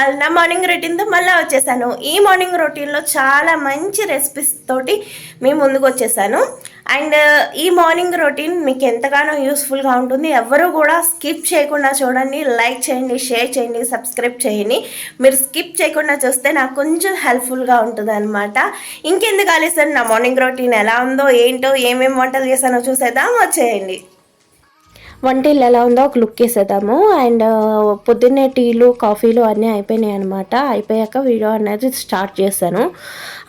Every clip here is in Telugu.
ఆల్ నా మార్నింగ్ రొటీన్తో మళ్ళీ వచ్చేసాను. ఈ మార్నింగ్ రొటీన్లో చాలా మంచి రెసిపీస్ తోటి మేము ముందుకు వచ్చేసాను. అండ్ ఈ మార్నింగ్ రొటీన్ మీకు ఎంతగానో యూస్ఫుల్గా ఉంటుంది. ఎవరు కూడా స్కిప్ చేయకుండా చూడండి లైక్ చేయండి షేర్ చేయండి సబ్స్క్రైబ్ చేయండి. మీరు స్కిప్ చేయకుండా చూస్తే నాకు కొంచెం హెల్ప్ఫుల్గా ఉంటుంది అనమాట ఇంకెందుకు ఆలస్యం? నా మార్నింగ్ రొటీన్ ఎలా ఉందో ఏంటో ఏమేమి వంటలు చేశానో చూసేద్దాం. వచ్చేయండి. వంటిల్లు ఎలా ఉందో ఒక లుక్ వేసేద్దాము. అండ్ పొద్దున్నే టీలు కాఫీలు అన్నీ అయిపోయినాయి అనమాట అయిపోయాక వీడియో అనేది స్టార్ట్ చేశాను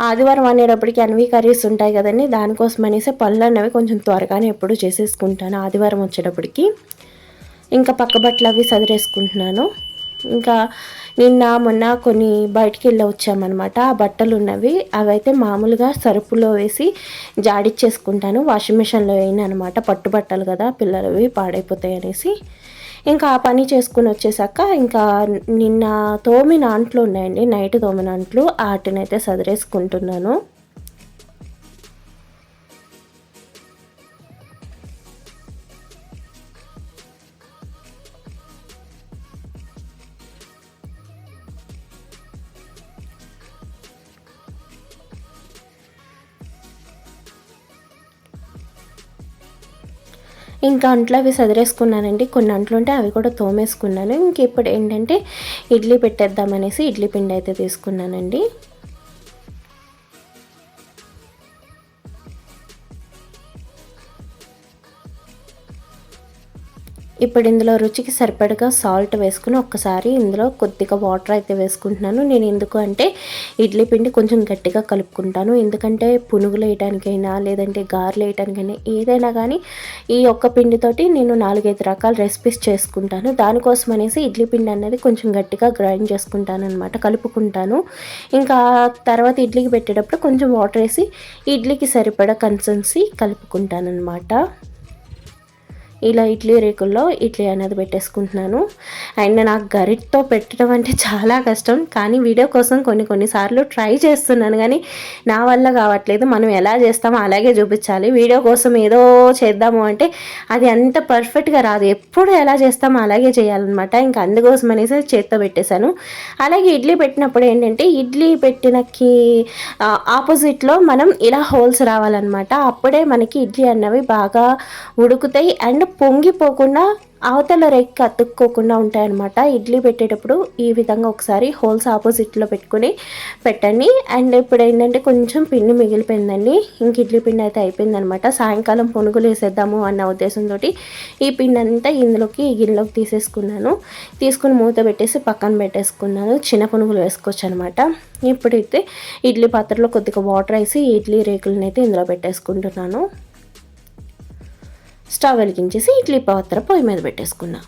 ఆదివారం అనేటప్పటికి అన్వి కర్రీస్ ఉంటాయి కదండి దానికోసం అనేసి పనులు అనేవి కొంచెం త్వరగానే ఎప్పుడు చేసేసుకుంటాను ఆదివారం వచ్చేటప్పటికి. ఇంకా పక్క బట్టలు అవి సదిరేసుకుంటున్నాను. ఇంకా నిన్న మొన్న కొన్ని బయటికి వెళ్ళి వచ్చామన్నమాట ఆ బట్టలు ఉన్నవి అవైతే మామూలుగా సరుపులో వేసి జాడిచ్చేసుకుంటాను. వాషింగ్ మిషన్లో వేయను అనమాట పట్టు బట్టలు కదా పిల్లలవి పాడైపోతాయి అనేసి. ఇంకా ఆ పని చేసుకుని వచ్చేసాక ఇంకా నిన్న తోమిన అంట్లు ఉన్నాయండి. నైట్ తోమిన అంట్లు వాటినైతే సదిరేసుకుంటున్నాను. ఇంకా అంట్లో అవి సదిరేసుకున్నానండి. కొన్ని అంట్లు ఉంటే అవి కూడా తోమేసుకున్నాను. ఇంక ఇప్పుడు ఏంటంటే ఇడ్లీ పెట్టేద్దామనేసి ఇడ్లీ పిండి అయితే తీసుకున్నానండి. ఇప్పుడు ఇందులో రుచికి సరిపడగా సాల్ట్ వేసుకుని ఒక్కసారి ఇందులో కొద్దిగా వాటర్ అయితే వేసుకుంటున్నాను. నేను ఎందుకు అంటే ఇడ్లీ పిండి కొంచెం గట్టిగా కలుపుకుంటాను. ఎందుకంటే పునుగులు వేయడానికైనా లేదంటే గారెలు వేయడానికైనా ఏదైనా కానీ ఈ ఒక్క పిండితోటి నేను నాలుగైదు రకాల రెసిపీస్ చేసుకుంటాను. దానికోసం అనేసి ఇడ్లీ పిండి అనేది కొంచెం గట్టిగా గ్రైండ్ చేసుకుంటాను అనమాట కలుపుకుంటాను. ఇంకా తర్వాత ఇడ్లీకి పెట్టేటప్పుడు కొంచెం వాటర్ వేసి ఇడ్లీకి సరిపడా కన్సెన్సీ కలుపుకుంటాను అనమాట ఇలా ఇడ్లీ రేకుల్లో ఇడ్లీ అనేది పెట్టేసుకుంటున్నాను. అండ్ నాకు గరిటతో పెట్టడం అంటే చాలా కష్టం. కానీ వీడియో కోసం కొన్ని కొన్నిసార్లు ట్రై చేస్తున్నాను. కానీ నా వల్ల కావట్లేదు. మనం ఎలా చేస్తామో అలాగే చూపించాలి. వీడియో కోసం ఏదో చేద్దాము అంటే అది అంత పర్ఫెక్ట్గా రాదు. ఎప్పుడు ఎలా చేస్తామో అలాగే చేయాలన్నమాట. ఇంకా అందుకోసం అనేసి చేత్తో పెట్టేశాను. అలాగే ఇడ్లీ పెట్టినప్పుడు ఏంటంటే ఇడ్లీ పెట్టినకి ఆపోజిట్లో మనం ఇలా హోల్స్ రావాలన్నమాట. అప్పుడే మనకి ఇడ్లీ అన్నవి బాగా ఉడుకుతాయి. అండ్ పొంగిపోకుండా అవతల రెక్క అతుక్కోకుండా ఉంటాయన్నమాట. ఇడ్లీ పెట్టేటప్పుడు ఈ విధంగా ఒకసారి హోల్స్ ఆపోజిట్లో పెట్టుకుని పెట్టండి. అండ్ ఇప్పుడు ఏంటంటే కొంచెం పిండి మిగిలిపోయిందండి. ఇంక ఇడ్లీ పిండి అయితే అయిపోయిందనమాట సాయంకాలం పునుగులు వేసేద్దాము అన్న ఉద్దేశంతో ఈ పిండి అంతా ఇందులోకి ఈ గిన్నెలోకి తీసేసుకున్నాను. తీసుకుని మూత పెట్టేసి పక్కన పెట్టేసుకున్నాను. చిన్న పునుగులు వేసుకోవచ్చు అనమాట ఇప్పుడైతే ఇడ్లీ పాత్రలో కొద్దిగా వాటర్ వేసి ఇడ్లీ రేకులను అయితే ఇందులో పెట్టేసుకుంటున్నాను. స్టవ్ వెలిగించేసి ఇడ్లీ పాత్ర పొయ్యి మీద పెట్టేసుకున్నా.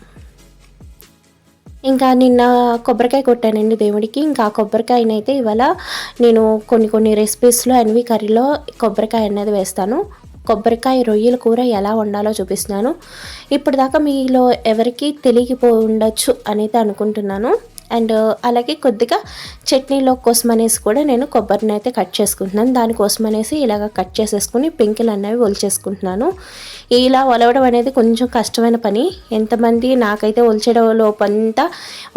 ఇంకా నిన్న కొబ్బరికాయ కొట్టానండి దేవుడికి. ఇంకా కొబ్బరికాయనైతే ఇవాళ నేను కొన్ని కొన్ని రెసిపీస్లో అన్వి కర్రీలో కొబ్బరికాయ అనేది వేస్తాను. కొబ్బరికాయ రొయ్యల కూర ఎలా వండాలో చూపిస్తున్నాను. ఇప్పుడు దాకా మీలో ఎవరికి తెలియకపో ఉండొచ్చు అనేది అనుకుంటున్నాను. అండ్ అలాగే కొద్దిగా చట్నీలో కోసం అనేసి కూడా నేను కొబ్బరిని అయితే కట్ చేసుకుంటున్నాను. దానికోసం అనేసి ఇలాగ కట్ చేసేసుకుని పెంకులు అనేవి ఒలిచేసుకుంటున్నాను. ఇలా ఒలవడం అనేది కొంచెం కష్టమైన పని. ఎంతమంది నాకైతే ఒలిచడం లోపంతా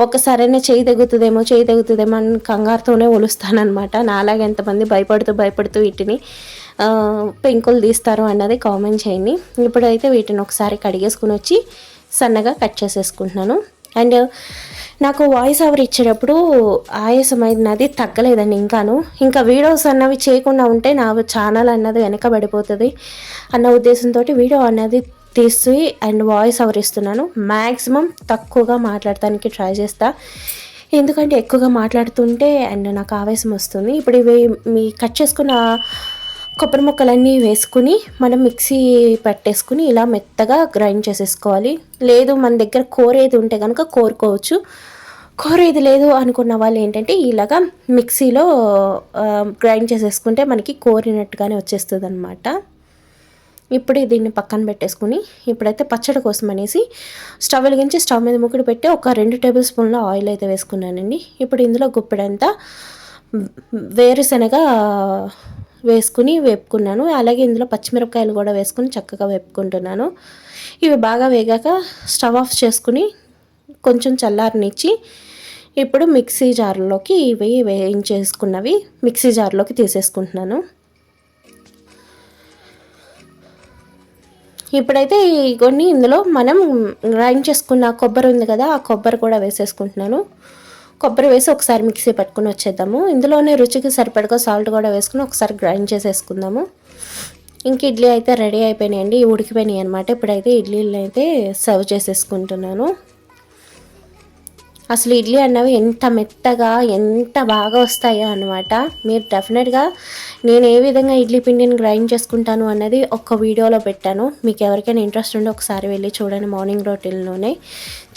ఒకసారైనా చేయి తగ్గుతుందేమో చేయి తగ్గుతుందేమో అని కంగారుతోనే ఒలుస్తానమాట నాలాగే ఎంతమంది భయపడుతూ భయపడుతూ వీటిని పెంకులు తీస్తారు అన్నది కామెంట్ చేయండి. ఇప్పుడైతే వీటిని ఒకసారి కడిగేసుకుని వచ్చి సన్నగా కట్ చేసేసుకుంటున్నాను. అండ్ నాకు వాయిస్ ఓవర్ ఇచ్చేటప్పుడు ఆయాసం అయినది తగ్గలేదండి ఇంకాను. ఇంకా వీడియోస్ అన్నవి చేయకుండా ఉంటే నా ఛానల్ అన్నది వెనకబడిపోతుంది. అన్న ఉద్దేశంతో వీడియో అన్నది తీసి అండ్ వాయిస్ ఓవర్ ఇస్తున్నాను. మ్యాక్సిమం తక్కువగా మాట్లాడటానికి ట్రై చేస్తా. ఎందుకంటే ఎక్కువగా మాట్లాడుతుంటే అండ్ నాకు ఆవేశం వస్తుంది. ఇప్పుడు ఇవి మీ కట్ చేసుకున్న కొబ్బరి ముక్కలన్నీ వేసుకుని మనం మిక్సీ పట్టేసుకుని ఇలా మెత్తగా గ్రైండ్ చేసేసుకోవాలి. లేదు మన దగ్గర కోరేది ఉంటే కనుక కోరుకోవచ్చు. కోరేది లేదు అనుకున్న వాళ్ళు ఏంటంటే ఇలాగా మిక్సీలో గ్రైండ్ చేసేసుకుంటే మనకి కోరినట్టుగానే వచ్చేస్తుంది అనమాట ఇప్పుడు దీన్ని పక్కన పెట్టేసుకుని ఇప్పుడైతే పచ్చడి కోసం అనేసి స్టవ్ వెలిగించి స్టవ్ మీద ముక్కుడు పెట్టి ఒక రెండు టేబుల్ స్పూన్ల ఆయిల్ అయితే వేసుకున్నానండి. ఇప్పుడు ఇందులో గుప్పెడంతా వేరుశనగ వేసుకుని వేపుకున్నాను. అలాగే ఇందులో పచ్చిమిరపకాయలు కూడా వేసుకుని చక్కగా వేపుకుంటున్నాను. ఇవి బాగా వేగాక స్టవ్ ఆఫ్ చేసుకుని కొంచెం చల్లారనిచ్చి ఇప్పుడు మిక్సీ జార్లోకి ఇవి వేయించేసుకున్నవి మిక్సీ జార్లోకి తీసేసుకుంటున్నాను. ఇప్పుడైతే కొన్ని ఇందులో మనం గ్రైండ్ చేసుకున్న కొబ్బరి ఉంది కదా ఆ కొబ్బరి కూడా వేసేసుకుంటున్నాను. కొబ్బరి వేసి ఒకసారి మిక్సీ పట్టుకుని వచ్చేద్దాము. ఇందులోనే రుచికి సరిపడగా సాల్ట్ కూడా వేసుకుని ఒకసారి గ్రైండ్ చేసేసుకుందాము. ఇంక ఇడ్లీ అయితే రెడీ అయిపోయినాయండి. ఉడికిపోయినాయి అనమాట ఇప్పుడైతే ఇడ్లీలు అయితే సర్వ్ చేసేసుకుంటున్నాను. అసలు ఇడ్లీ అన్నవి ఎంత మెత్తగా ఎంత బాగా వస్తాయో అనమాట మీరు డెఫినెట్గా నేను ఏ విధంగా ఇడ్లీ పిండిని గ్రైండ్ చేసుకుంటాను అన్నది ఒక వీడియోలో పెట్టాను. మీకు ఎవరికైనా ఇంట్రెస్ట్ ఉంటే ఒకసారి వెళ్ళి చూడండి మార్నింగ్ రొటీన్లోనే.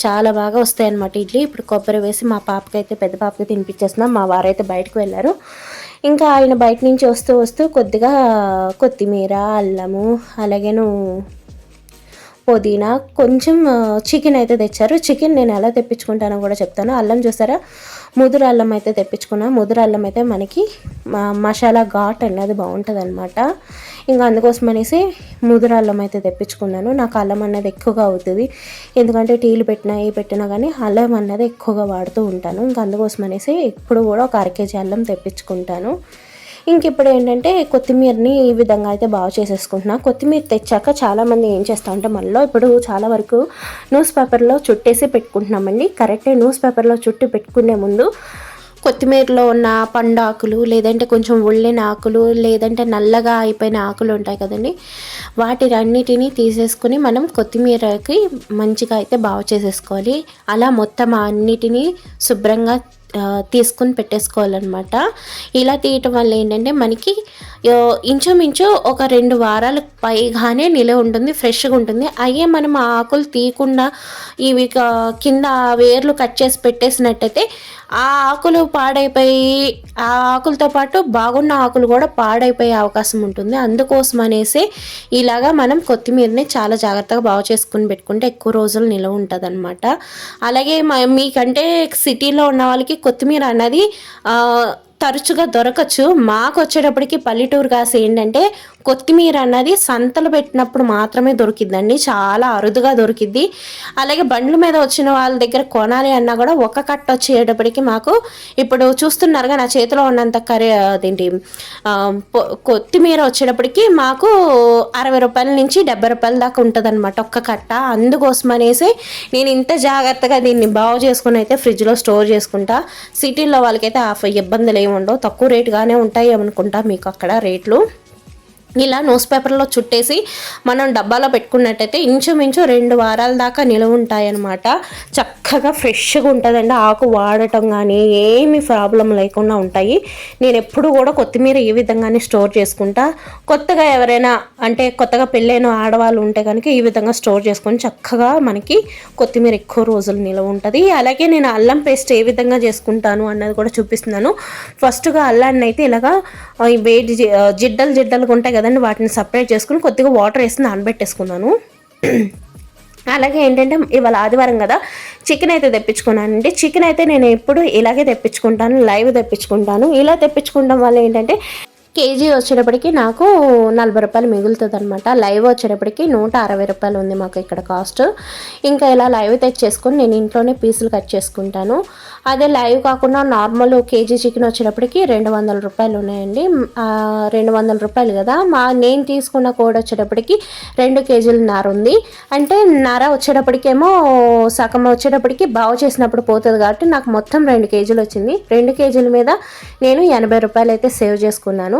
చాలా బాగా వస్తాయి అనమాట ఇడ్లీ. ఇప్పుడు కొబ్బరి వేసి మా పాపకి అయితే పెద్ద పాపకి తినిపించేస్తున్నాం మా వారైతే బయటకు వెళ్ళారు. ఇంకా ఆయన బయట నుంచి వస్తూ వస్తూ కొద్దిగా కొత్తిమీర అల్లము అలాగేను పుదీనా కొంచెం చికెన్ అయితే తెచ్చారు. చికెన్ నేను ఎలా తెప్పించుకుంటానో కూడా చెప్తాను. అల్లం చూసారా? ముదురు అల్లం అయితే తెప్పించుకున్నా. ముదురు అల్లం అయితే మనకి మసాలా ఘాట్ అనేది బాగుంటుంది అనమాట ఇంకా అందుకోసం అనేసి ముదురు అల్లం అయితే తెప్పించుకున్నాను. నాకు అల్లం అన్నది ఎక్కువగా అవుతుంది. ఎందుకంటే టీలు పెట్టినా ఏ పెట్టినా కానీ అల్లం అన్నది ఎక్కువగా వాడుతూ ఉంటాను. ఇంకా అందుకోసం అనేసి ఇప్పుడు కూడా ఒక అర కేజీ అల్లం తెప్పించుకుంటాను. ఇంక ఇప్పుడు ఏంటంటే కొత్తిమీరని ఈ విధంగా అయితే బాగా చేసేసుకుంటున్నా. కొత్తిమీర తెచ్చాక చాలామంది ఏం చేస్తా ఉంటే మళ్ళీ ఇప్పుడు చాలా వరకు న్యూస్ పేపర్లో చుట్టేసి పెట్టుకుంటున్నామండి. కరెక్టే న్యూస్ పేపర్లో చుట్టి పెట్టుకునే ముందు కొత్తిమీరలో ఉన్న పండాకులు లేదంటే కొంచెం ఉళ్ళిన ఆకులు లేదంటే నల్లగా అయిపోయిన ఆకులు ఉంటాయి కదండి. వాటి అన్నిటినీ తీసేసుకుని మనం కొత్తిమీరకి మంచిగా అయితే బాగు చేసేసుకోవాలి. అలా మొత్తం అన్నిటినీ శుభ్రంగా తీసుకుని పెట్టేసుకోవాలన్నమాట. ఇలా తీయటం వల్ల ఏంటంటే మనకి ఇంచుమించు ఒక రెండు వారాలు పైగానే నిలవ ఉంటుంది ఫ్రెష్గా ఉంటుంది. అయ్యే మనం ఆ ఆకులు తీయకుండా ఇవి కింద వేర్లు కట్ చేసి పెట్టేసినట్టయితే ఆ ఆకులు పాడైపోయి ఆ ఆకులతో పాటు బాగున్న ఆకులు కూడా పాడైపోయే అవకాశం ఉంటుంది. అందుకోసం అనేసి ఇలాగా మనం కొత్తిమీరని చాలా జాగ్రత్తగా బాగు చేసుకుని పెట్టుకుంటే ఎక్కువ రోజులు నిలవ ఉంటుంది అనమాట అలాగే మీకంటే సిటీలో ఉన్న వాళ్ళకి కొత్తిమీర అన్నది తరచుగా దొరకచ్చు. మాకు వచ్చేటప్పటికి పల్లెటూరు కాసి ఏంటంటే కొత్తిమీర అన్నది సంతలు పెట్టినప్పుడు మాత్రమే దొరికిద్దండి. చాలా అరుదుగా దొరికిద్ది. అలాగే బండ్ల మీద వచ్చిన వాళ్ళ దగ్గర కొనాలి అన్నా కూడా ఒక కట్ట వచ్చేటప్పటికి మాకు ఇప్పుడు చూస్తున్నారుగా నా చేతిలో ఉన్నంత కర్రీ అదేంటి కొత్తిమీర వచ్చేటప్పటికి మాకు అరవై రూపాయల నుంచి డెబ్బై రూపాయల దాకా ఉంటుంది అనమాట ఒక్క కట్ట. అందుకోసం అనేసి నేను ఇంత జాగ్రత్తగా దీన్ని బాగు చేసుకుని అయితే ఫ్రిడ్జ్లో స్టోర్ చేసుకుంటా. సిటీలో వాళ్ళకైతే ఆ ఇబ్బందులు ఏమి ఉండవు. తక్కువ రేటుగానే ఉంటాయి అనుకుంటా మీకు అక్కడ రేట్లు. ఇలా న్యూస్ పేపర్లో చుట్టేసి మనం డబ్బాలో పెట్టుకున్నట్టయితే ఇంచుమించు రెండు వారాల దాకా నిలువ ఉంటాయన్నమాట. చక్కగా ఫ్రెష్గా ఉంటుందండి. ఆకు వాడటం కానీ ఏమి ప్రాబ్లం లేకుండా ఉంటాయి. నేను ఎప్పుడు కూడా కొత్తిమీర ఈ విధంగానే స్టోర్ చేసుకుంటా. కొత్తగా ఎవరైనా అంటే కొత్తగా పెళ్ళైన ఆడవాళ్ళు ఉంటే కనుక ఈ విధంగా స్టోర్ చేసుకొని చక్కగా మనకి కొత్తిమీర ఎక్కువ రోజులు నిలవ ఉంటుంది. అలాగే నేను అల్లం పేస్ట్ ఏ విధంగా చేసుకుంటాను అన్నది కూడా చూపిస్తున్నాను. ఫస్ట్గా అల్లాన్ని అయితే ఇలాగా వేడి జిడ్డలు జిడ్డలుగా ఉంటాయి కదండి వాటిని సపరేట్ చేసుకుని కొద్దిగా వాటర్ వేసి నానబెట్టేసుకున్నాను. అలాగే ఏంటంటే ఇవాళ ఆదివారం కదా చికెన్ అయితే తెప్పించుకున్నానండి. చికెన్ అయితే నేను ఎప్పుడు ఇలాగే తెప్పించుకుంటాను లైవ్ తెప్పించుకుంటాను. ఇలా తెప్పించుకోవడం వల్ల ఏంటంటే కేజీ వచ్చేటప్పటికి నాకు నలభై రూపాయలు మిగులుతుంది అనమాట లైవ్ వచ్చేటప్పటికి నూట అరవై రూపాయలు ఉంది మాకు ఇక్కడ కాస్ట్. ఇంకా ఇలా లైవ్ తెచ్చేసుకొని నేను ఇంట్లోనే పీసులు కట్ చేసుకుంటాను. అదే లైవ్ కాకుండా నార్మల్ కేజీ చికెన్ వచ్చేటప్పటికి రెండు వందల రూపాయలు ఉన్నాయండి. రెండు వందల రూపాయలు కదా. మా నేను తీసుకున్న కోడ్ వచ్చేటప్పటికి రెండు కేజీలు నార ఉంది. అంటే నర వచ్చేటప్పటికేమో సగం వచ్చేటప్పటికి బాగు చేసినప్పుడు పోతుంది కాబట్టి నాకు మొత్తం రెండు కేజీలు వచ్చింది. రెండు కేజీల మీద నేను ఎనభై రూపాయలు అయితే సేవ్ చేసుకున్నాను.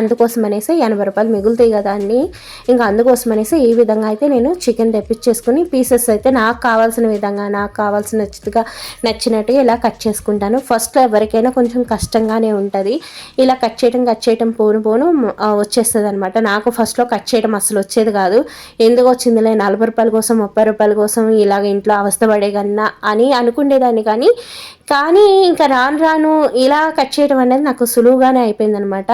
అందుకోసం అనేసి ఎనభై రూపాయలు మిగులుతాయి కదా అండి. ఇంకా అందుకోసం అనేసి ఈ విధంగా అయితే నేను చికెన్ తెప్పించేసుకుని పీసెస్ అయితే నాకు కావాల్సిన విధంగా నాకు కావాల్సిన నచ్చిగా నచ్చినట్టుగా ఇలా కట్ చేసుకుంటాను. ఫస్ట్ ఎవరికైనా కొంచెం కష్టంగానే ఉంటుంది. ఇలా కట్ చేయడం కట్ చేయడం పోను పోను వచ్చేస్తుంది అనమాట నాకు ఫస్ట్లో కట్ చేయడం అసలు వచ్చేది కాదు. ఎందుకు వచ్చిందిలే? నలభై రూపాయల కోసం ముప్పై రూపాయల కోసం ఇలాగ ఇంట్లో అవస్థపడే కన్నా అని అనుకునేదాన్ని కానీ కానీ ఇంకా రాను రాను ఇలా కట్ చేయడం అనేది నాకు సులువుగానే అయిపోయిందనమాట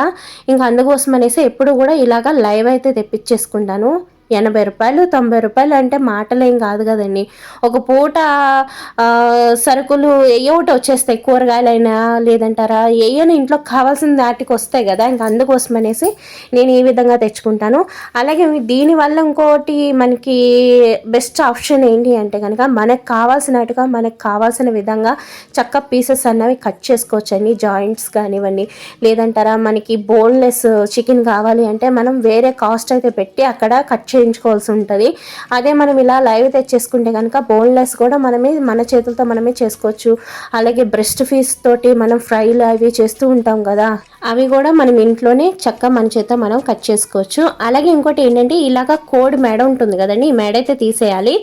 ఇంకా అందుకోసం అనేసి ఎప్పుడు కూడా ఇలాగ లైవ్ అయితే తెప్పించేసుకుంటాను. ఎనభై రూపాయలు తొంభై రూపాయలు అంటే మాటలేం కాదు కదండి. ఒక పూట సరుకులు ఒకటి వచ్చేస్తాయి కూరగాయలైనా లేదంటారా? ఏయైనా ఇంట్లో కావాల్సిన దాటికి వస్తాయి కదా ఇంకా అందుకోసం అనేసి నేను ఈ విధంగా తెచ్చుకుంటాను. అలాగే దీనివల్ల ఇంకోటి మనకి బెస్ట్ ఆప్షన్ ఏంటి అంటే కనుక మనకు కావాల్సినట్టుగా మనకు కావాల్సిన విధంగా చక్క పీసెస్ అన్నవి కట్ చేసుకోవచ్చండి జాయింట్స్ కానివ్వండి. లేదంటారా మనకి బోన్లెస్ చికెన్ కావాలి అంటే మనం వేరే కాస్ట్ అయితే పెట్టి అక్కడ కట్ చేయించుకోవాల్సి ఉంటుంది. అదే మనం ఇలా లైవ్ తెచ్చేసుకుంటే కనుక బోన్లెస్ కూడా మనమే మన చేతులతో మనమే చేసుకోవచ్చు. అలాగే బ్రెస్ట్ ఫీస్ తోటి మనం ఫ్రైలు అవి చేస్తూ ఉంటాం కదా అవి కూడా మనం ఇంట్లోనే చక్క మన చేత మనం కట్ చేసుకోవచ్చు. అలాగే ఇంకోటి ఏంటంటే ఇలాగ కోడి మెడ ఉంటుంది కదండి ఈ మెడ అయితే తీసేయాలి.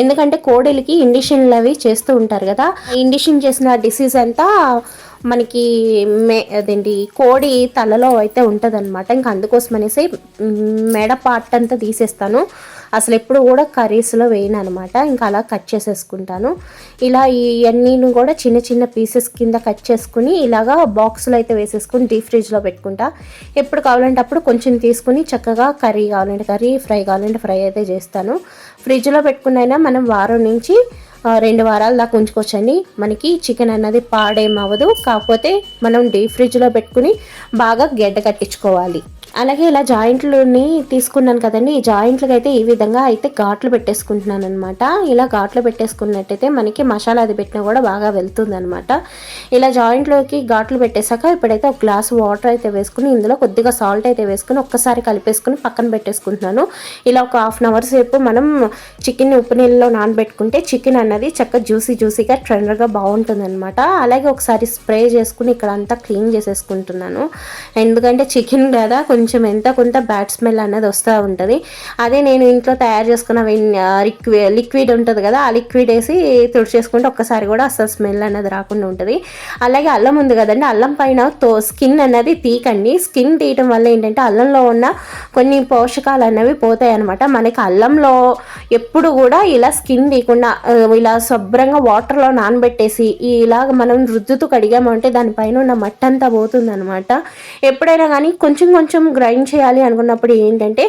ఎందుకంటే కోడిలకి ఇండిషన్లు అవి చేస్తూ ఉంటారు కదా ఇండిషన్ చేసిన డిసీజ్ అంతా మనకి మే అదేంటి కోడి తలలో అయితే ఉంటుంది అనమాట ఇంకా అందుకోసం అనేసి మెడ పార్ట్ అంతా తీసేస్తాను. అసలు ఎప్పుడు కూడా కర్రీస్లో వేయను అనమాట ఇంకా అలా కట్ చేసేసుకుంటాను. ఇలా ఇవన్నీను కూడా చిన్న చిన్న పీసెస్ కింద కట్ చేసుకుని ఇలాగా బాక్స్లో అయితే వేసేసుకుని డీప్ ఫ్రిడ్జ్లో పెట్టుకుంటా. ఎప్పుడు కావాలంటే అప్పుడు కొంచెం తీసుకుని చక్కగా కర్రీ కావాలంటే కర్రీ ఫ్రై కావాలంటే ఫ్రై అయితే చేస్తాను. ఫ్రిడ్జ్లో పెట్టుకున్నైనా మనం వారం నుంచి రెండు వారాల దాకా ఉంచుకోవచ్చండి. మనకి చికెన్ అన్నది పాడేమవ్వదు. కాకపోతే మనం డీప్ ఫ్రిడ్జ్లో పెట్టుకుని బాగా గడ్డ కట్టించుకోవాలి. అలాగే ఇలా జాయింట్లని తీసుకున్నాను కదండి. ఈ జాయింట్లకి అయితే ఈ విధంగా అయితే ఘాట్లు పెట్టేసుకుంటున్నాను అనమాట ఇలా ఘాట్లు పెట్టేసుకున్నట్టయితే మనకి మసాలా అది పెట్టినా కూడా బాగా వెళ్తుంది అనమాట ఇలా జాయింట్లోకి ఘాట్లు పెట్టేశాక ఇప్పుడైతే ఒక గ్లాస్ వాటర్ అయితే వేసుకుని ఇందులో కొద్దిగా సాల్ట్ అయితే వేసుకుని ఒక్కసారి కలిపేసుకుని పక్కన పెట్టేసుకుంటున్నాను. ఇలా ఒక హాఫ్ అన్ అవర్ సేపు మనం చికెన్ ఉప్పు నీళ్ళలో నానబెట్టుకుంటే చికెన్ అన్నది చక్కగా జ్యూసీ జ్యూసీగా ట్రెండర్గా బాగుంటుంది అనమాట అలాగే ఒకసారి స్ప్రే చేసుకుని ఇక్కడ అంతా క్లీన్ చేసేసుకుంటున్నాను. ఎందుకంటే చికెన్ కదా కొంచెం కొంచెం ఎంత కొంత బ్యాడ్ స్మెల్ అనేది వస్తూ ఉంటుంది. అదే నేను ఇంట్లో తయారు చేసుకున్న లిక్విడ్ లిక్విడ్ ఉంటుంది కదా ఆ లిక్విడ్ వేసి తుడిచేసుకుంటే ఒక్కసారి కూడా అసలు స్మెల్ అనేది రాకుండా ఉంటుంది. అలాగే అల్లం ఉంది కదండి అల్లం పైన తో స్కిన్ అన్నది తీకండి స్కిన్ తీయటం వల్ల ఏంటంటే అల్లంలో ఉన్న కొన్ని పోషకాలు అనేవి పోతాయి అనమాట మనకి అల్లంలో ఎప్పుడు కూడా ఇలా స్కిన్ తీయకుండా ఇలా శుభ్రంగా వాటర్లో నానబెట్టేసి ఇలాగ మనం రుద్దుతూ కడిగామంటే దానిపైన ఉన్న మట్టంతా పోతుందనమాట పోతుంది అనమాట ఎప్పుడైనా కానీ కొంచెం కొంచెం గ్రైండ్ చేయాలి అనుకున్నప్పుడు ఏంటంటే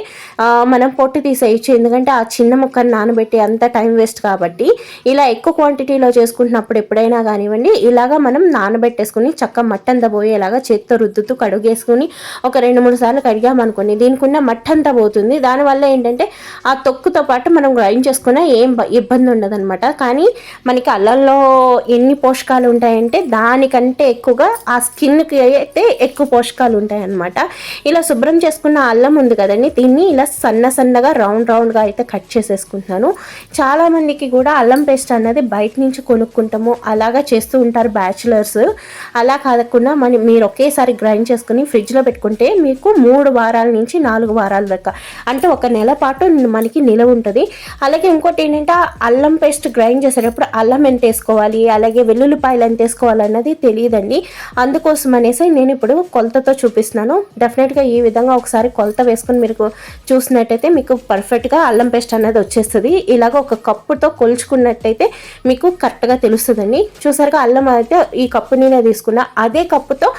మనం పొట్టు తీసేయచ్చు. ఎందుకంటే ఆ చిన్న ముక్కను నానబెట్టి అంత టైం వేస్ట్ కాబట్టి ఇలా ఎక్కువ క్వాంటిటీలో చేసుకుంటున్నప్పుడు ఎప్పుడైనా కానివ్వండి ఇలాగా మనం నానబెట్టేసుకుని చక్క మట్టంతా పోయేలాగా చేత్తో రుద్దుతూ కడుగేసుకుని ఒక రెండు మూడు సార్లు కడిగామనుకోండి దీనికి ఉన్న పోతుంది. దానివల్ల ఏంటంటే ఆ తొక్కుతో పాటు మనం గ్రైండ్ చేసుకున్నా ఏం ఇబ్బంది ఉండదన్నమాట. కానీ మనకి అల్లంలో ఎన్ని పోషకాలు ఉంటాయంటే దానికంటే ఎక్కువగా ఆ స్కిన్కి అయితే ఎక్కువ పోషకాలు ఉంటాయన్నమాట. ఇలా శుభ్రం చేసుకున్న అల్లం ఉంది కదండి దీన్ని ఇలా సన్న సన్నగా రౌండ్ రౌండ్గా అయితే కట్ చేసేసుకుంటున్నాను. చాలా మందికి కూడా అల్లం పేస్ట్ అన్నది బయట నుంచి కొనుక్కుంటాము అలాగా చేస్తూ ఉంటారు బ్యాచులర్స్. అలా కాకుండా మన మీరు ఒకేసారి గ్రైండ్ చేసుకుని ఫ్రిడ్జ్లో పెట్టుకుంటే మీకు మూడు వారాల నుంచి నాలుగు వారాల దాకా అంటే ఒక నెల పాటు మనకి నిలవ ఉంటుంది. అలాగే ఇంకోటి ఏంటంటే అల్లం పేస్ట్ గ్రైండ్ చేసేటప్పుడు అల్లం ఎంత వేసుకోవాలి అలాగే వెల్లుల్లిపాయలు ఎంత వేసుకోవాలి అన్నది తెలియదండి. అందుకోసం అనేసి నేను ఇప్పుడు కొలతతో చూపిస్తున్నాను. డెఫినెట్గా ఈ ఈ విధంగా ఒకసారి కొలత వేసుకుని మీరు చూసినట్టయితే మీకు పర్ఫెక్ట్గా అల్లం పేస్ట్ అనేది వచ్చేస్తుంది. ఇలాగ ఒక కప్పుతో కొలుచుకున్నట్టయితే మీకు కరెక్ట్గా తెలుస్తుందండి. చూసారుగా అల్లం అయితే ఈ కప్పు నేనే తీసుకున్నా. అదే కప్పుతో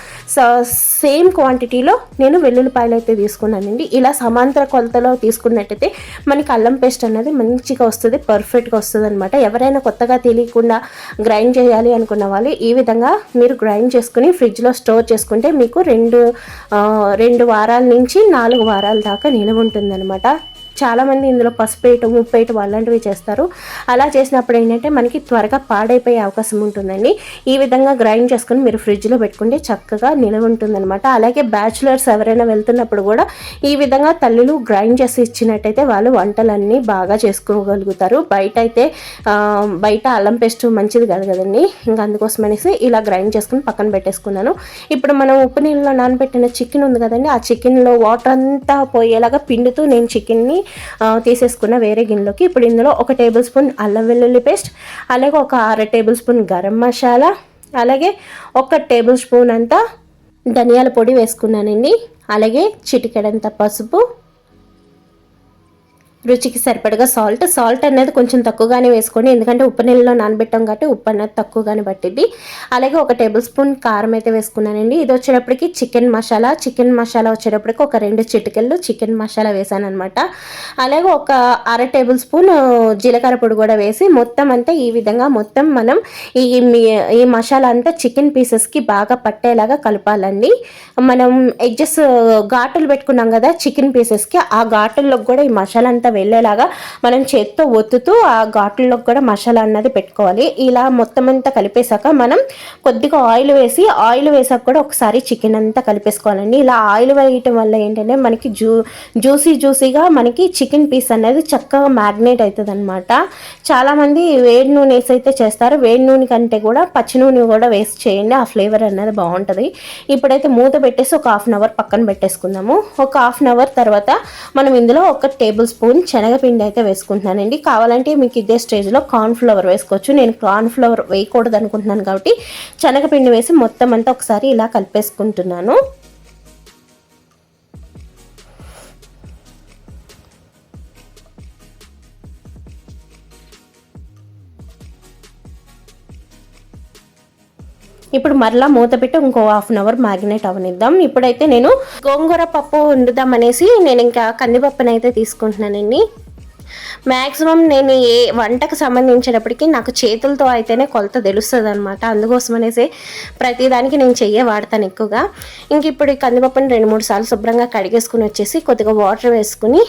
సేమ్ క్వాంటిటీలో నేను వెల్లుల్లిపాయలు అయితే తీసుకున్నానండి. ఇలా సమాంతర కొలతలో తీసుకున్నట్టయితే మనకి అల్లం పేస్ట్ అనేది మంచిగా వస్తుంది పర్ఫెక్ట్గా వస్తుంది అనమాట ఎవరైనా కొత్తగా తెలియకుండా గ్రైండ్ చేయాలి అనుకున్న వాళ్ళు ఈ విధంగా మీరు గ్రైండ్ చేసుకుని ఫ్రిడ్జ్లో స్టోర్ చేసుకుంటే మీకు రెండు రెండు వారాలు నుంచి నాలుగు వారాల దాకా నిలవ ఉంటుందన్నమాట చాలామంది ఇందులో పసుపు వేయటం ఉప్పు వేయటం అలాంటివి చేస్తారు. అలా చేసినప్పుడు ఏంటంటే మనకి త్వరగా పాడైపోయే అవకాశం ఉంటుందండి. ఈ విధంగా గ్రైండ్ చేసుకుని మీరు ఫ్రిడ్జ్లో పెట్టుకుంటే చక్కగా నిలవ ఉంటుందన్నమాట. అలాగే బ్యాచులర్స్ ఎవరైనా వెళ్తున్నప్పుడు కూడా ఈ విధంగా తల్లులు గ్రైండ్ చేసి ఇచ్చినట్టయితే వాళ్ళు వంటలన్నీ బాగా చేసుకోగలుగుతారు. బయట అయితే బయట అల్లం పేస్ట్ మంచిది కాదు కదండి. ఇంకా అందుకోసం అనేసి ఇలా గ్రైండ్ చేసుకుని పక్కన పెట్టేసుకున్నాను. ఇప్పుడు మనం ఉప్పు నీళ్ళలో నానబెట్టిన చికెన్ ఉంది కదండి. ఆ చికెన్లో వాటర్ అంతా పోయేలాగా పిండుతూ నేను చికెన్ని తీసేసుకున్న వేరే గిన్నెలోకి ఇప్పుడు ఇందులో ఒక టేబుల్ స్పూన్ అల్లం వెల్లుల్లి పేస్ట్ అలాగే ఒక అర టేబుల్ స్పూన్ గరం మసాలా అలాగే ఒక టేబుల్ స్పూన్ అంతా ధనియాల పొడి వేసుకున్నానండి అలాగే చిటికెడంత పసుపు రుచికి సరిపడగా సాల్ట్ సాల్ట్ అనేది కొంచెం తక్కువగానే వేసుకోండి. ఎందుకంటే ఉప్పు నీళ్ళలో నానబెట్టాం కాబట్టి ఉప్పు అనేది తక్కువగానే పట్టింది అలాగే ఒక టేబుల్ స్పూన్ కారం అయితే వేసుకున్నానండి. ఇది వచ్చేటప్పటికి చికెన్ మసాలా. చికెన్ మసాలా వచ్చేటప్పటికి ఒక రెండు చిటికెళ్ళు చికెన్ మసాలా వేసాను అనమాట అలాగే ఒక అర టేబుల్ స్పూన్ జీలకర్ర పొడి కూడా వేసి మొత్తం అంతా ఈ విధంగా మొత్తం మనం ఈ ఈ మసాలా అంతా చికెన్ పీసెస్కి బాగా పట్టేలాగా కలపాలండి. మనం ఎడ్జెస్ ఘాటులు పెట్టుకున్నాం కదా చికెన్ పీసెస్కి ఆ ఘాటుల్లో కూడా ఈ మసాలా అంతా వెళ్ళేలాగా మనం చేత్తో ఒత్తుతూ ఆ ఘాట్లలోకి కూడా మసాలా అన్నది పెట్టుకోవాలి. ఇలా మొత్తం అంతా కలిపేశాక మనం కొద్దిగా ఆయిల్ వేసి ఆయిల్ వేసాక కూడా ఒకసారి చికెన్ అంతా కలిపేసుకోవాలండి. ఇలా ఆయిల్ వేయటం వల్ల ఏంటంటే మనకి జ్యూ జ్యూసీ జ్యూసీగా మనకి చికెన్ పీస్ అనేది చక్కగా మ్యాగ్నేట్ అవుతుంది అనమాట చాలామంది వేడి నూనె వేసి అయితే చేస్తారు. వేడి నూనె కంటే కూడా పచ్చి నూనె కూడా వేస్ట్ చేయండి. ఆ ఫ్లేవర్ అనేది బాగుంటుంది. ఇప్పుడైతే మూత పెట్టేసి ఒక హాఫ్ అన్ అవర్ పక్కన పెట్టేసుకుందాము. ఒక హాఫ్ అన్ అవర్ తర్వాత మనం ఇందులో ఒక టేబుల్ స్పూన్ శనగపిండి అయితే వేసుకుంటున్నానండి. కావాలంటే మీకు ఇదే స్టేజ్లో కార్న్ ఫ్లవర్ వేసుకోవచ్చు. నేను కార్న్ ఫ్లవర్ వేయకూడదు అనుకుంటున్నాను కాబట్టి శనగపిండి వేసి మొత్తం అంతా ఒకసారి ఇలా కలిపేసుకుంటున్నాను. ఇప్పుడు మరలా మూత పెట్టి ఇంకో హాఫ్ అన్ అవర్ మ్యాగ్నేట్ అవనిద్దాం. ఇప్పుడైతే నేను గోంగూర పప్పు వండుదాం అనేసి నేను ఇంకా కందిపప్పునైతే అయితే తీసుకుంటున్నానండి. మ్యాక్సిమం నేను ఏ వంటకు సంబంధించినప్పటికీ నాకు చేతులతో అయితేనే కొలత తెలుస్తుంది అనమాట అందుకోసం అనేసి ప్రతిదానికి నేను చెయ్యే వాడతాను ఎక్కువగా. ఇంక ఇప్పుడు ఈ కందిపప్పుని రెండు మూడు సార్లు శుభ్రంగా కడిగేసుకుని వచ్చేసి కొద్దిగా వాటర్ వేసుకుని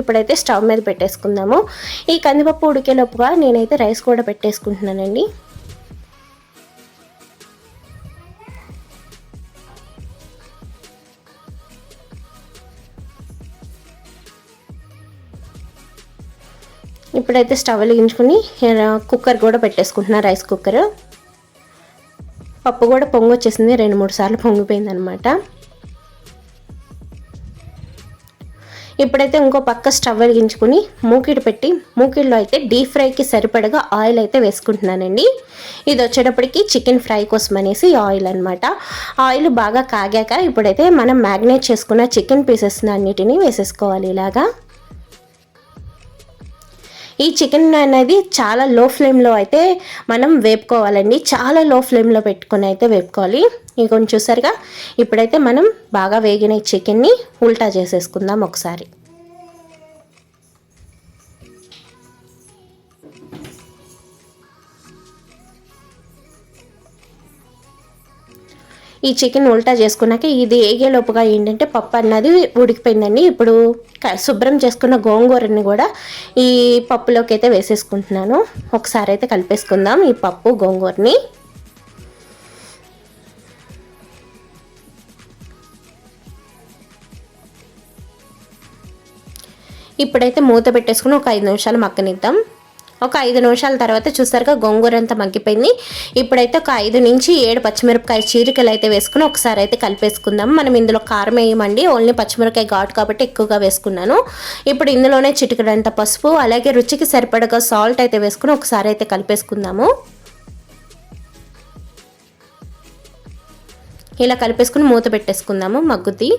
ఇప్పుడైతే స్టవ్ మీద పెట్టేసుకుందాము. ఈ కందిపప్పు ఉడికేలోపుగా నేనైతే రైస్ కూడా పెట్టేసుకుంటున్నానండి. ఇప్పుడైతే స్టవ్ వెలిగించుకుని కుక్కర్ కూడా పెట్టేసుకుంటున్నా రైస్ కుక్కర్ పప్పు కూడా పొంగు వచ్చేసింది రెండు మూడు సార్లు పొంగిపోయింది అనమాట ఇప్పుడైతే ఇంకో పక్క స్టవ్ వెలిగించుకుని మూకిడి పెట్టి మూకిడిలో అయితే డీప్ ఫ్రైకి సరిపడగా ఆయిల్ అయితే వేసుకుంటున్నానండి. ఇది వచ్చేటప్పటికి చికెన్ ఫ్రై కోసం అనేసి ఆయిల్ అనమాట ఆయిల్ బాగా కాగాక ఇప్పుడైతే మనం మ్యాగ్నేట్ చేసుకున్న చికెన్ పీసెస్ అన్నిటిని వేసేసుకోవాలి ఇలాగా. ఈ చికెన్ అనేది చాలా లో ఫ్లేమ్లో అయితే మనం వేపుకోవాలండి. చాలా లో ఫ్లేమ్లో పెట్టుకొని అయితే వేపుకోవాలి. ఇంకొంచెం చూసారుగా ఇప్పుడైతే మనం బాగా వేగిన చికెన్ని ఉల్టా చేసేసుకుందాం ఒకసారి. ఈ చికెన్ ఉల్టా చేసుకున్నాక ఇది ఏగేలోపుగా ఏంటంటే పప్పు అన్నది ఉడికిపోయిందండి. ఇప్పుడు శుభ్రం చేసుకున్న గోంగూరని కూడా ఈ పప్పులోకి అయితే వేసేసుకుంటున్నాను. ఒకసారి అయితే కలిపేసుకుందాం ఈ పప్పు గోంగూరని. ఇప్పుడైతే మూత పెట్టేసుకుని ఒక ఐదు నిమిషాలు మక్కనిద్దాం ఒక ఐదు నిమిషాల తర్వాత చూసారుగా గోంగూర అంతా మగ్గిపోయింది. ఇప్పుడైతే ఒక ఐదు నుంచి ఏడు పచ్చిమిరపకాయ చీరికలు అయితే వేసుకుని ఒకసారి అయితే కలిపేసుకుందాం. మనం ఇందులో కారం వేయమండి. ఓన్లీ పచ్చిమిరపకాయ ఘాటు కాబట్టి ఎక్కువగా వేసుకున్నాను. ఇప్పుడు ఇందులోనే చిటికడంత పసుపు అలాగే రుచికి సరిపడగా సాల్ట్ అయితే వేసుకుని ఒకసారి అయితే కలిపేసుకుందాము. ఇలా కలిపేసుకుని మూత పెట్టేసుకుందాము మగ్గుద్ది.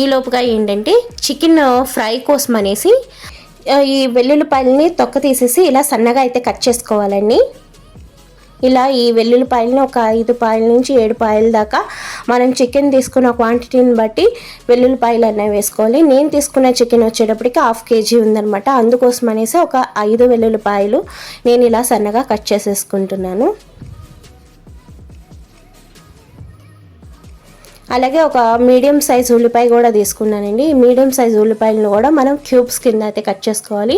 ఈ లోపుగా ఏంటంటే చికెన్ ఫ్రై కోసం అనేసి ఈ వెల్లుల్లిపాయలని తొక్క తీసేసి ఇలా సన్నగా అయితే కట్ చేసుకోవాలండి. ఇలా ఈ వెల్లుల్లిపాయలని ఒక ఐదు పాయల నుంచి ఏడు పాయల దాకా మనం చికెన్ తీసుకున్న క్వాంటిటీని బట్టి వెల్లుల్లిపాయలు అనేవి వేసుకోవాలి. నేను తీసుకున్న చికెన్ వచ్చేటప్పటికి హాఫ్ కేజీ ఉందనమాట అందుకోసం అనేసి ఒక ఐదు వెల్లుల్లిపాయలు నేను ఇలా సన్నగా కట్ చేసేసుకుంటున్నాను. అలాగే ఒక మీడియం సైజ్ ఉల్లిపాయ కూడా తీసుకున్నానండి. ఈ మీడియం సైజ్ ఉల్లిపాయలను కూడా మనం క్యూబ్స్ కింద అయితే కట్ చేసుకోవాలి.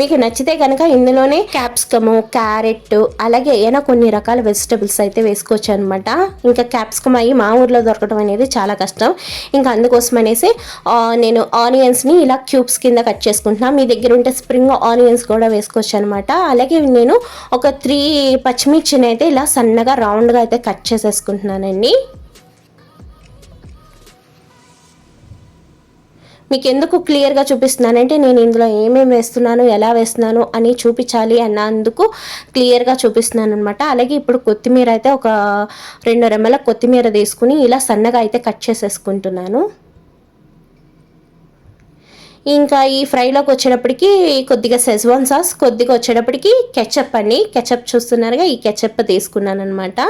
మీకు నచ్చితే కనుక ఇందులోనే క్యాప్సికము క్యారెట్ అలాగే ఏమైనా కొన్ని రకాల వెజిటబుల్స్ అయితే వేసుకోవచ్చు అనమాట ఇంకా క్యాప్సికమ్ అయ్యి మా ఊర్లో దొరకడం అనేది చాలా కష్టం. ఇంకా అందుకోసం అనేసి నేను ఆనియన్స్ని ఇలా క్యూబ్స్ కింద కట్ చేసుకుంటున్నాను మీ దగ్గర ఉంటే స్ప్రింగ్ ఆనియన్స్ కూడా వేసుకోవచ్చు అనమాట అలాగే నేను ఒక త్రీ పచ్చిమిర్చిని అయితే ఇలా సన్నగా రౌండ్గా అయితే కట్ చేసేసుకుంటున్నానండి. మీకు ఎందుకు క్లియర్గా చూపిస్తున్నానంటే నేను ఇందులో ఏమేమి వేస్తున్నాను ఎలా వేస్తున్నాను అని చూపించాలి అన్నందుకు క్లియర్గా చూపిస్తున్నాను అనమాట అలాగే ఇప్పుడు కొత్తిమీర అయితే ఒక రెండు రెమ్మల కొత్తిమీర తీసుకుని ఇలా సన్నగా అయితే కట్ చేసేసుకుంటున్నాను. ఇంకా ఈ ఫ్రైలోకి వచ్చేటప్పటికి కొద్దిగా సెజ్వాన్ సాస్ కొద్దిగా వచ్చేటప్పటికి కెచప్ అండి. కెచప్ చూస్తున్నారుగా ఈ కెచప్ తీసుకున్నాను అనమాట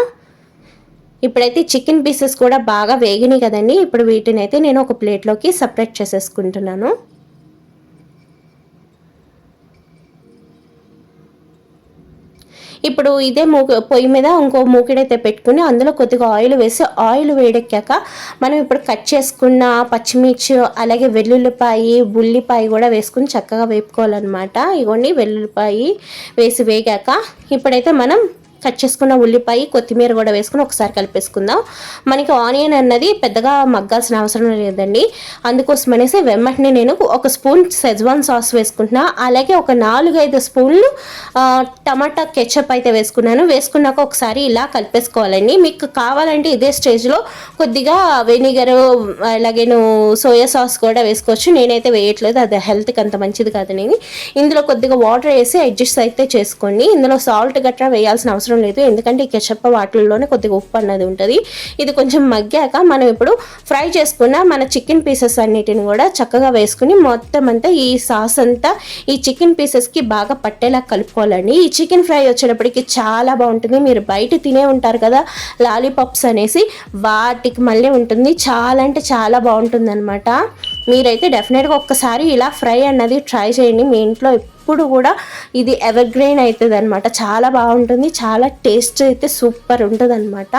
ఇప్పుడైతే చికెన్ పీసెస్ కూడా బాగా వేగినాయి కదండి. ఇప్పుడు వీటిని అయితే నేను ఒక ప్లేట్లోకి సపరేట్ చేసేసుకుంటున్నాను. ఇప్పుడు ఇదే మూగ పొయ్యి మీద ఇంకో మూకిడైతే పెట్టుకుని అందులో కొద్దిగా ఆయిల్ వేసి ఆయిల్ వేడెక్కాక మనం ఇప్పుడు కట్ చేసుకున్న పచ్చిమిర్చి అలాగే వెల్లుల్లిపాయి ఉల్లిపాయ కూడా వేసుకుని చక్కగా వేపుకోవాలన్నమాట. ఇగోండి వెల్లుల్లిపాయి వేసి వేగాక ఇప్పుడైతే మనం కట్ చేసుకున్న ఉల్లిపాయ కొత్తిమీర కూడా వేసుకుని ఒకసారి కలిపేసుకుందాం. మనకి ఆనియన్ అన్నది పెద్దగా మగ్గాల్సిన అవసరం లేదండి. అందుకోసం అనేసి వెమ్మటిని నేను ఒక స్పూన్ సెజ్వాన్ సాస్ వేసుకుంటున్నా. అలాగే ఒక నాలుగైదు స్పూన్లు టమాటా కెచప్ అయితే వేసుకున్నాను. వేసుకున్నాక ఒకసారి ఇలా కలిపేసుకోవాలండి. మీకు కావాలంటే ఇదే స్టేజ్లో కొద్దిగా వెనిగర్ అలాగే సోయా సాస్ కూడా వేసుకోవచ్చు. నేనైతే వేయట్లేదు. అది హెల్త్కి అంత మంచిది కాదు నేను. ఇందులో కొద్దిగా వాటర్ వేసి అడ్జస్ట్ అయితే చేసుకోండి. ఇందులో సాల్ట్ గట్రా వేయాల్సిన అవసరం అవసరం లేదు. ఎందుకంటే ఈ కెచప్ప వాటిల్లోనే కొద్దిగా ఉప్పు అన్నది ఉంటుంది. ఇది కొంచెం మగ్గాక మనం ఇప్పుడు ఫ్రై చేసుకున్న మన చికెన్ పీసెస్ అన్నిటిని కూడా చక్కగా వేసుకుని మొత్తం అంతా ఈ సాస్ అంతా ఈ చికెన్ పీసెస్కి బాగా పట్టేలా కలుపుకోవాలండి. ఈ చికెన్ ఫ్రై వచ్చేటప్పటికి చాలా బాగుంటుంది. మీరు బయట తినే ఉంటారు కదా లాలీపాప్స్ అనేసి వాటికి మళ్ళీ ఉంటుంది. చాలా అంటే చాలా బాగుంటుంది అనమాట మీరైతే డెఫినెట్గా ఒక్కసారి ఇలా ఫ్రై అన్నది ట్రై చేయండి. మీ ఇంట్లో ఎప్పుడు కూడా ఇది ఎవర్ అవుతుంది అనమాట చాలా బాగుంటుంది చాలా టేస్ట్ అయితే సూపర్ ఉంటుంది అనమాట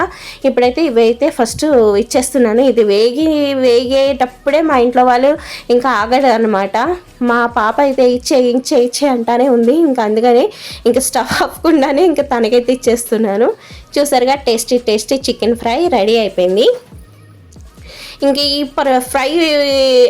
ఇప్పుడైతే ఇవైతే ఫస్ట్ ఇచ్చేస్తున్నాను. ఇది వేగి వేగేటప్పుడే మా ఇంట్లో వాళ్ళు ఇంకా ఆగదు అనమాట మా పాప అయితే ఇచ్చే ఇచ్చే ఇచ్చే అంటానే ఉంది. ఇంకా అందుకని ఇంకా స్టవ్ ఆపకుండానే ఇంకా తనకైతే ఇచ్చేస్తున్నాను. చూసారుగా tasty tasty chicken fry ready అయిపోయింది. ఇంక ఈ ఫ్రై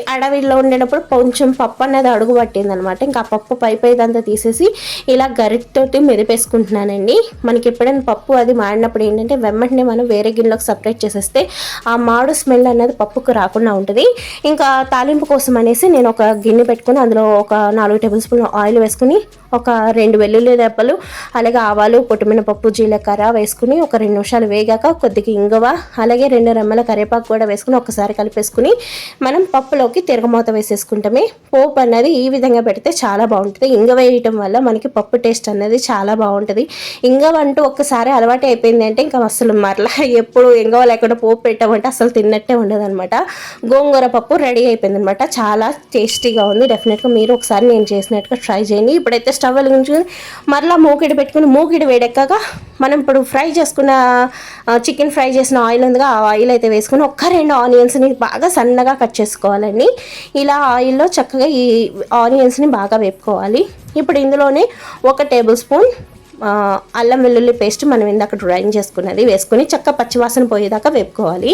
అడవిలో ఉండేటప్పుడు కొంచెం పప్పు అనేది అడుగు పట్టింది అనమాట ఇంకా ఆ పప్పు పై పైదంతా తీసేసి ఇలా గరిటతోటి మెదిపేసుకుంటున్నానండి మనకి ఎప్పుడైనా పప్పు అది మాడినప్పుడు ఏంటంటే వెమ్మటినే మనం వేరే గిన్నెలోకి సపరేట్ చేసేస్తే ఆ మాడు స్మెల్ అనేది పప్పుకు రాకుండా ఉంటుంది. ఇంకా తాలింపు కోసం అనేసి నేను ఒక గిన్నె పెట్టుకుని అందులో ఒక నాలుగు టేబుల్ స్పూన్ ఆయిల్ వేసుకుని ఒక రెండు వెల్లుల్లి దెబ్బలు అలాగే ఆవాలు పొట్టుమినపప్పు జీలకర్ర వేసుకుని ఒక రెండు నిమిషాలు వేగాక కొద్దిగా ఇంగవ అలాగే రెండు రెమ్మల కరివేపాకు కూడా వేసుకుని ఒకసారి కలిపేసుకుని మనం పప్పులోకి తిరగమూత వేసేసుకుంటామే. పోపు అన్నది ఈ విధంగా పెడితే చాలా బాగుంటుంది. ఇంగవ వేయటం వల్ల మనకి పప్పు టేస్ట్ అనేది చాలా బాగుంటుంది. ఇంగవ అంటూ ఒక్కసారి అలవాటు అయిపోయింది అంటే ఇంకా అసలు మరలా ఎప్పుడు ఇంగవ లేకుండా పోపు పెట్టామంటే అసలు తిన్నట్టే ఉండదు అనమాట గోంగూర పప్పు రెడీ అయిపోయింది అనమాట చాలా టేస్టీగా ఉంది. డెఫినెట్గా మీరు ఒకసారి నేను చేసినట్టుగా ట్రై చేయండి. ఇప్పుడైతే స్టవ్ వెలిగించుకుని మరలా మూకిడి పెట్టుకుని మూకిడి వేడెక్కాక మనం ఇప్పుడు ఫ్రై చేసుకున్న చికెన్ ఫ్రై చేసిన ఆయిల్ ఉందిగా ఆ ఆయిల్ అయితే వేసుకుని ఒక్క రెండు ఆనియన్స్ని బాగా సన్నగా కట్ చేసుకోవాలండి. ఇలా ఆయిల్లో చక్కగా ఈ ఆనియన్స్ని బాగా వేపుకోవాలి. ఇప్పుడు ఇందులోనే ఒక టేబుల్ స్పూన్ అల్లం వెల్లుల్లి పేస్ట్ మనం ఇందాక డ్రైన్ చేసుకున్నది వేసుకొని చక్క పచ్చివాసన పోయేదాకా వేపుకోవాలి.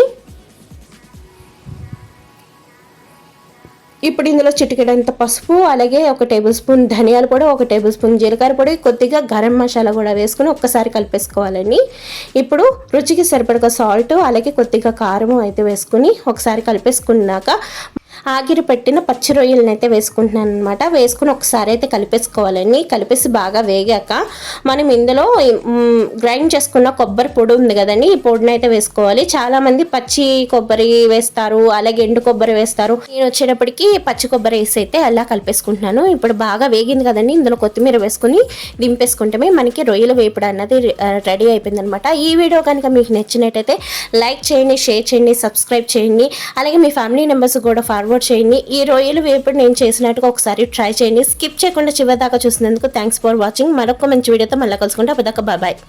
ఇప్పుడు ఇందులో చిటికెడంత పసుపు అలాగే ఒక టేబుల్ స్పూన్ ధనియాల పొడి ఒక టేబుల్ స్పూన్ జీలకర్ర పొడి కొద్దిగా గరం మసాలా కూడా వేసుకుని ఒక్కసారి కలిపేసుకోవాలండి. ఇప్పుడు రుచికి సరిపడగా సాల్ట్ అలాగే కొద్దిగా కారం అయితే వేసుకుని ఒకసారి కలిపేసుకున్నాక ఆగిరి పెట్టిన పచ్చి రొయ్యలను అయితే వేసుకుంటున్నాను అనమాట వేసుకుని ఒకసారి అయితే కలిపేసుకోవాలని కలిపేసి బాగా వేగాక మనం ఇందులో గ్రైండ్ చేసుకున్న కొబ్బరి పొడి ఉంది కదండి ఈ పొడిని అయితే వేసుకోవాలి. చాలామంది పచ్చి కొబ్బరి వేస్తారు అలాగే ఎండు కొబ్బరి వేస్తారు. నేను వచ్చేటప్పటికి పచ్చి కొబ్బరి వేసి అయితే అలా కలిపేసుకుంటున్నాను. ఇప్పుడు బాగా వేగింది కదండి ఇందులో కొత్తిమీర వేసుకుని దింపేసుకుంటే మనకి రొయ్యలు వేపుడు అన్నది రెడీ అయిపోయింది అనమాట ఈ వీడియో కనుక మీకు నచ్చినట్టయితే లైక్ చేయండి షేర్ చేయండి సబ్స్క్రైబ్ చేయండి. అలాగే మీ ఫ్యామిలీ మెంబర్స్ కూడా ఫార్వర్డ్ ఫార్వర్డ్ చేయండి. ఈ రొయ్యలు వేపుడు నేను చేసినట్టుగా ఒకసారి ట్రై చేయండి. స్కిప్ చేయకుండా చివరి దాకా చూసినందుకు థ్యాంక్స్ ఫర్ వాచింగ్. మరొక మంచి వీడియోతో మళ్ళీ కలుసుకుంటే అప్పదాకా బాయ్